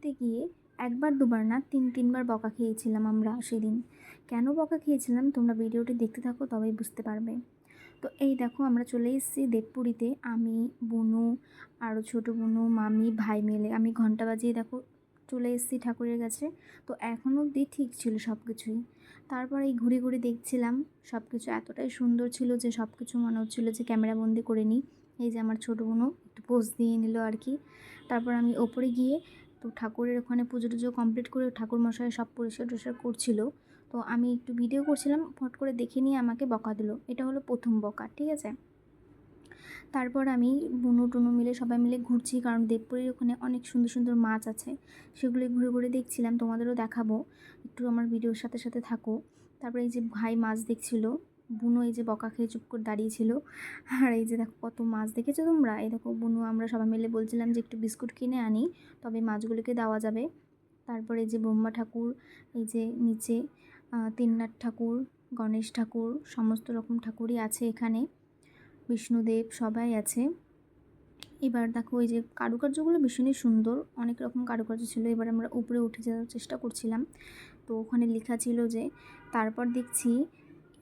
উঠতে গিয়ে একবার, দুবার না, তিন, তিনবার বকা খেয়েছিলাম আমরা সেদিন। কেন বকা খেয়েছিলাম? তোমরা ভিডিওটি দেখতে থাকো, তবেই বুঝতে পারবে। তো এই দেখো, আমরা চলে এসেছি দেবপুরীতে। আমি, বুনু আরও ছোটো বুনু, মামি, ভাই মিলে আমি ঘণ্টা বাজিয়ে দেখো, চলে এসেছি ঠাকুরের কাছে। তো এখনও অবধি ঠিক ছিল সব কিছুই তারপর এই ঘুরে ঘুরে দেখছিলাম সব কিছু এতটাই সুন্দর ছিল যে সব কিছু মনে হচ্ছিল যে ক্যামেরাবন্দি করে নিই। এই যে আমার ছোটো বোনও একটু পোজ দিয়ে নিল আর কি। তারপর আমি ওপরে গিয়ে তো ঠাকুরের ওখানে পুজো টুজো কমপ্লিট করে ঠাকুর মশাই সব পরিষ্কার টরিষ্কার করছিল। তো আমি একটু ভিডিও করছিলাম, ফট করে দেখে নিয়ে আমাকে বকা দিল। এটা হলো প্রথম বকা, ঠিক আছে? তারপর আমি বুনু টুনু মিলে সবাই মিলে ঘুরছি, কারণ দেবপুরীর ওখানে অনেক সুন্দর সুন্দর মাছ আছে। সেগুলি ঘুরে ঘুরে দেখছিলাম, তোমাদেরও দেখাবো। একটু আমার ভিডিওর সাথে সাথে থাকো। তারপরে এই যে ভাই মাছ দেখছিল বুনু এই যে বকা খেয়ে চুপ করে দাঁড়িয়েছিল আর এই যে দেখো কত মাছ দেখেছ তোমরা? এই দেখো বুনু, আমরা সবাই মিলে বলছিলাম যে একটু বিস্কুট কিনে আনি, তবে মাছগুলোকে দেওয়া যাবে। তারপরে এই যে ব্রহ্মা ঠাকুর, এই যে নিচে তিননাথ ঠাকুর, গণেশ ঠাকুর, সমস্ত রকম ঠাকুরই আছে এখানে। বিষ্ণুদেব সবাই আছে। এবার দেখো ওই যে কারুকার্যগুলো ভীষণই সুন্দর, অনেক রকম কারুকার্য ছিল। এবার আমরা উপরে উঠে যাওয়ার চেষ্টা করছিলাম। তো ওখানে লেখা ছিল যে, তারপর দেখছি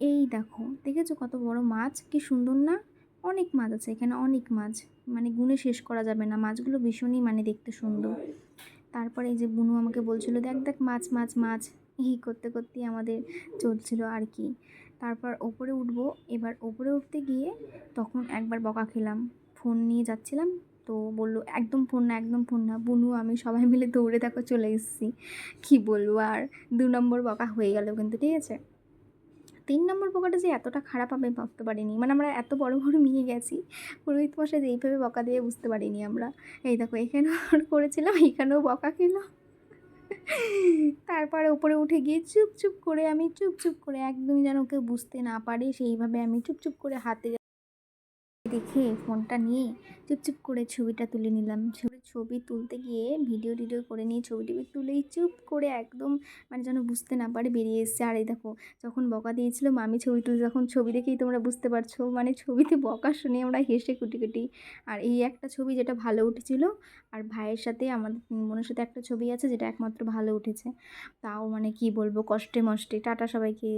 এই দেখো, দেখেছ কত বড় মাছ? কি সুন্দর না? অনেক মাছ আছে এখানে, অনেক মাছ। মানে গুনে শেষ করা যাবে না, মাছগুলো ভীষণই মানে দেখতে সুন্দর। তারপরে এই যে বুনু আমাকে বলছিল, দেখ দেখ, মাছ মাছ মাছ। এই করতে করতেই আমাদের চলছিল আর কি। তারপর ওপরে উঠবো, এবার ওপরে উঠতে গিয়ে তখন একবার বকা খেলাম। ফোন নিয়ে যাচ্ছিলাম, তো বলল, একদম ফোন না, একদম ফোন না। বুনু, আমি সবাই মিলে দৌড়ে দেখো চলে এসেছি। কী বলব আর, দু নম্বর বকা হয়ে গেল কিন্তু, ঠিক আছে? তিন নম্বর বকাটা যে এতটা খারাপ আমি ভাবতে পারিনি। মানে আমরা এত বড় বড় নিয়ে গেছি, পুরোহিত মশাই যে এইভাবে বকা দিয়ে বুঝতে পারিনি আমরা। এই দেখো, এখানেও করেছিলাম, এখানেও বকা খেলো তারপরে উপরে উঠে গিয়ে চুপচুপ চুপ করে আমি, চুপচুপ চুপ করে একদমই যেন ওকে বুঝতে না পারে, সেইভাবে আমি চুপ চুপ করে হাতে দেখে ফোনটা নিয়ে চুপচুপ করে ছবিটা তুলে নিলাম। ছবি ছবি তুলতে গিয়ে ভিডিও টিডিও করে নিয়ে ছবি টবি তুলেই চুপ করে একদম মানে যেন বুঝতে না পারে বেরিয়ে এসছে। আর এই দেখো, যখন বকা দিয়েছিলো, মামি ছবি তুলে যখন ছবি দেখেই তোমরা বুঝতে পারছ। মানে ছবিতে বকা শুনে আমরা হেসে কুটি কুটি আর এই একটা ছবি যেটা ভালো উঠেছিল, আর ভাইয়ের সাথে আমাদের বোনের সাথে একটা ছবি আছে, যেটা একমাত্র ভালো উঠেছে। তাও মানে কি বলব, কষ্টে মষ্টে। টাটা সবাইকে।